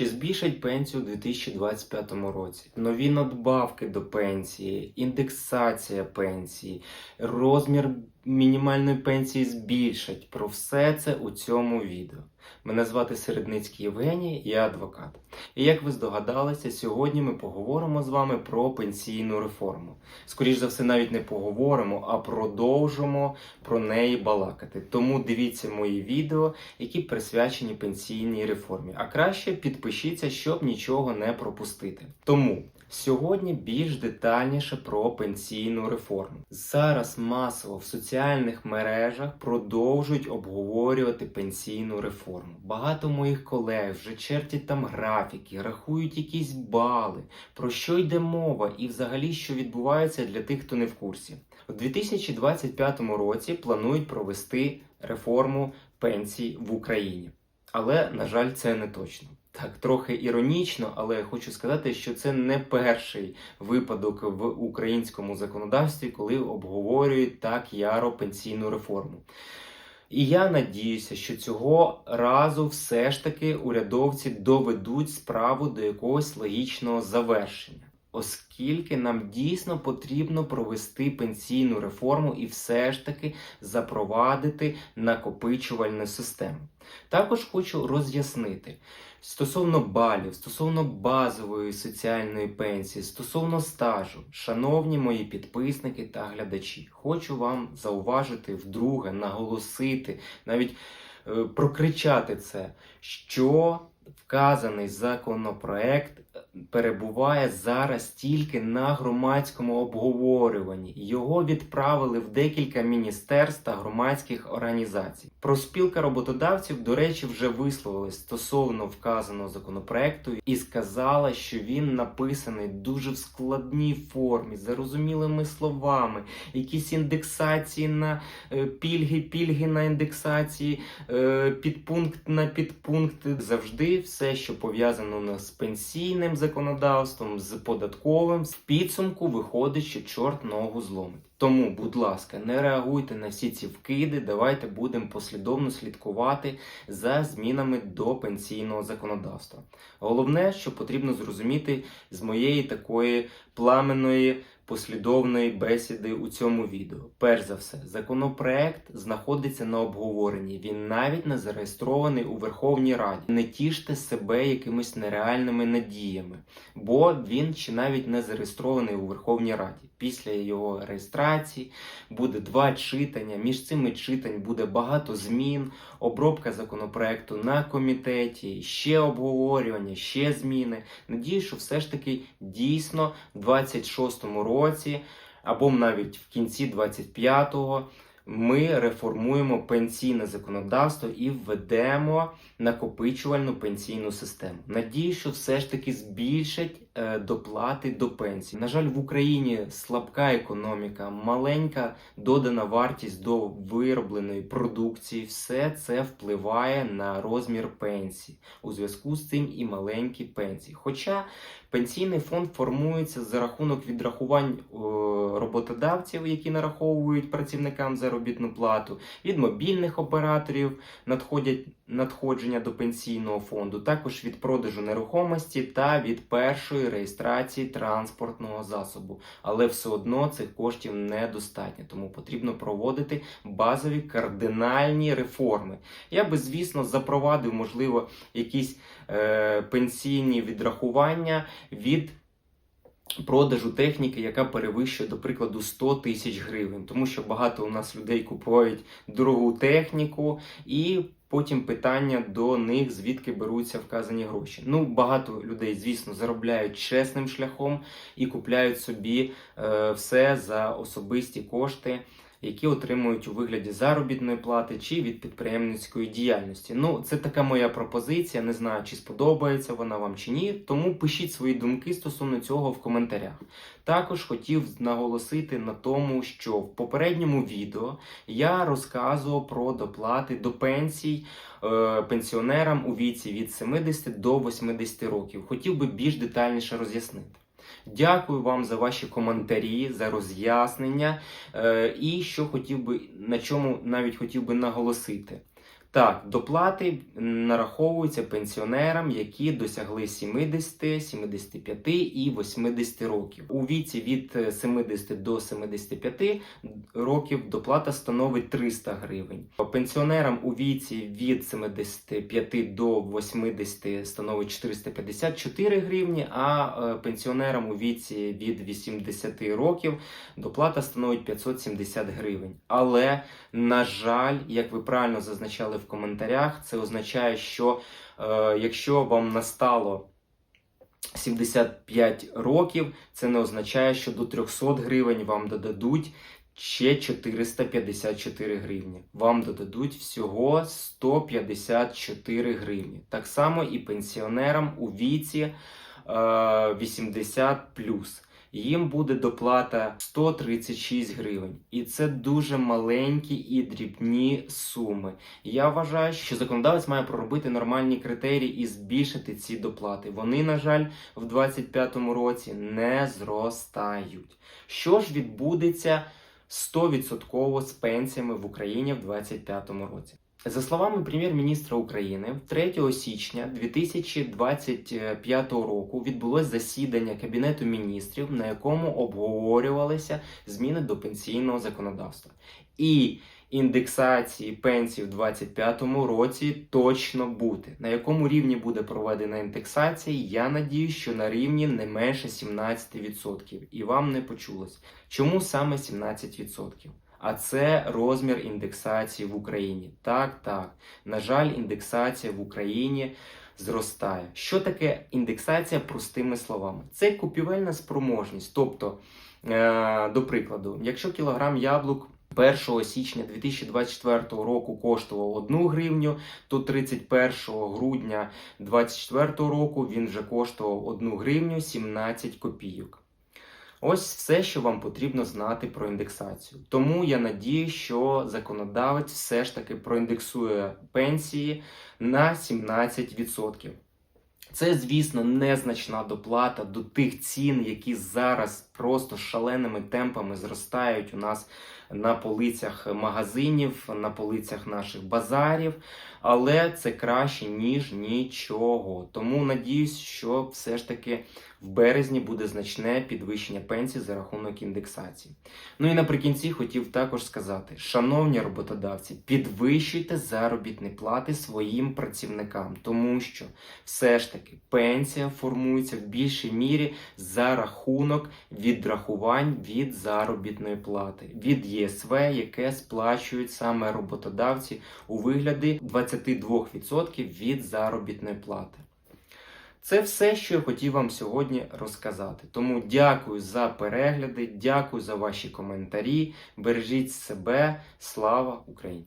Чи збільшать пенсію у 2025 році? Нові надбавки до пенсії, індексація пенсії, розмір мінімальної пенсії збільшать. Про все це у цьому відео. Мене звати Середницький Євгеній, я адвокат. І як ви здогадалися, сьогодні ми поговоримо з вами про пенсійну реформу. Скоріше за все, навіть не поговоримо, а продовжимо про неї балакати. Тому дивіться мої відео, які присвячені пенсійній реформі. А краще підпишіться, щоб нічого не пропустити. Тому. Сьогодні більш детальніше про пенсійну реформу. Зараз масово в соціальних мережах продовжують обговорювати пенсійну реформу. Багато моїх колег вже чертять там графіки, рахують якісь бали, про що йде мова і взагалі що відбувається для тих, хто не в курсі. У 2025 році планують провести реформу пенсій в Україні. Але, на жаль, це не точно. Так, трохи іронічно, але хочу сказати, що це не перший випадок в українському законодавстві, коли обговорюють так яро пенсійну реформу. І я надіюся, що цього разу все ж таки урядовці доведуть справу до якогось логічного завершення. Оскільки нам дійсно потрібно провести пенсійну реформу і все ж таки запровадити накопичувальну систему. Також хочу роз'яснити стосовно балів, стосовно базової соціальної пенсії, стосовно стажу, шановні мої підписники та глядачі, хочу вам зауважити вдруге, наголосити, навіть е, прокричати це, що вказаний законопроект перебуває зараз тільки на громадському обговорюванні. Його відправили в декілька міністерств та громадських організацій. Проспілка роботодавців, до речі, вже висловилась стосовно вказаного законопроекту і сказала, що він написаний дуже в складній формі, зарозумілими словами, якісь індексації на е, пільги, пільги на індексації, е, підпункт на підпункт. Завжди все, що пов'язано з пенсійним законодавством, з податковим, в підсумку виходить, що чорт ногу зломить. Тому, будь ласка, не реагуйте на всі ці вкиди. Давайте будемо послідовно слідкувати за змінами до пенсійного законодавства. Головне, що потрібно зрозуміти з моєї такої пламенної послідовної бесіди у цьому відео. Перш за все, законопроект знаходиться на обговоренні. Він навіть не зареєстрований у Верховній Раді. Не тіште себе якимись нереальними надіями, бо він ще навіть не зареєстрований у Верховній Раді. Після його реєстрації буде два читання. Між цими читань буде багато змін, обробка законопроекту на комітеті, ще обговорювання, ще зміни. Надію, що все ж таки дійсно в 26-му році, або навіть в кінці 25-го, ми реформуємо пенсійне законодавство і введемо накопичувальну пенсійну систему. Надію, що все ж таки збільшать доплати до пенсії. На жаль, в Україні слабка економіка, маленька додана вартість до виробленої продукції. Все це впливає на розмір пенсії. У зв'язку з цим і маленькі пенсії. Хоча пенсійний фонд формується за рахунок відрахувань е, роботодавців, які нараховують працівникам заробітну плату, від мобільних операторів надходять надходження до пенсійного фонду, також від продажу нерухомості та від першої реєстрації транспортного засобу. Але все одно цих коштів недостатньо, тому потрібно проводити базові кардинальні реформи. Я би, звісно, запровадив, можливо, якісь е, пенсійні відрахування від. Продажу техніки, яка перевищує, до прикладу, 100 тисяч гривень, тому що багато у нас людей купують дорогу техніку, і потім питання до них, звідки беруться вказані гроші. Ну, багато людей, звісно, заробляють чесним шляхом і купляють собі е, все за особисті кошти які отримують у вигляді заробітної плати чи від підприємницької діяльності. Ну, це така моя пропозиція. Не знаю, чи сподобається вона вам чи ні. Тому пишіть свої думки стосовно цього в коментарях. Також хотів наголосити на тому, що в попередньому відео я розказував про доплати до пенсій е, пенсіонерам у віці від 70 до 80 років. Хотів би більш детальніше роз'яснити. Дякую вам за ваші коментарі, за роз'яснення. Е, і що хотів би на чому навіть хотів би наголосити. Так, доплати нараховуються пенсіонерам, які досягли 70, 75 і 80 років. У віці від е, 70 до 75 років доплата становить 300 гривень. Пенсіонерам у віці від 75 до 80 становить 454 гривні, а е, пенсіонерам у віці від 80 років доплата становить 570 гривень. Але, на жаль, як ви правильно зазначали в коментарях, це означає, що е, якщо вам настало 75 років, це не означає, що до 300 гривень вам додадуть ще 454 гривні. Вам додадуть всього 154 гривні. Так само і пенсіонерам у віці е, 80 їм буде доплата 136 гривень. І це дуже маленькі і дрібні суми. Я вважаю, що законодавець має проробити нормальні критерії і збільшити ці доплати. Вони, на жаль, в 2025 році не зростають. Що ж відбудеться 100% з пенсіями в Україні в 2025 році? За словами прем'єр-міністра України, 3 січня 2025 року відбулось засідання Кабінету міністрів, на якому обговорювалися зміни до пенсійного законодавства. І індексації пенсій в 2025 році точно бути. На якому рівні буде проведена індексація? Я надію, що на рівні не менше 17%. І вам не почулось. Чому саме 17%? А це розмір індексації в Україні. Так, так. На жаль, індексація в Україні зростає. Що таке індексація простими словами? Це купівельна спроможність. Тобто, е, до прикладу, якщо кілограм яблук 1 січня 2024 року коштував 1 гривню, то 31 грудня 2024 року він вже коштував 1 гривню 17 копійок. Ось все, що вам потрібно знати про індексацію. Тому я надію, що законодавець все ж таки проіндексує пенсії на 17%. Це, звісно, незначна доплата до тих цін, які зараз просто шаленими темпами зростають у нас на полицях магазинів, на полицях наших базарів. Але це краще, ніж нічого. Тому надіюсь, що все ж таки в березні буде значне підвищення пенсій за рахунок індексації. Ну і наприкінці хотів також сказати: шановні роботодавці, підвищуйте заробітні плати своїм працівникам, тому що все ж таки пенсія формується в більшій мірі за рахунок відрахувань від заробітної плати, від ЄСВ, яке сплачують саме роботодавці у вигляді 22% від заробітної плати. Це все, що я хотів вам сьогодні розказати. Тому дякую за перегляди, дякую за ваші коментарі. Бережіть себе. Слава Україні!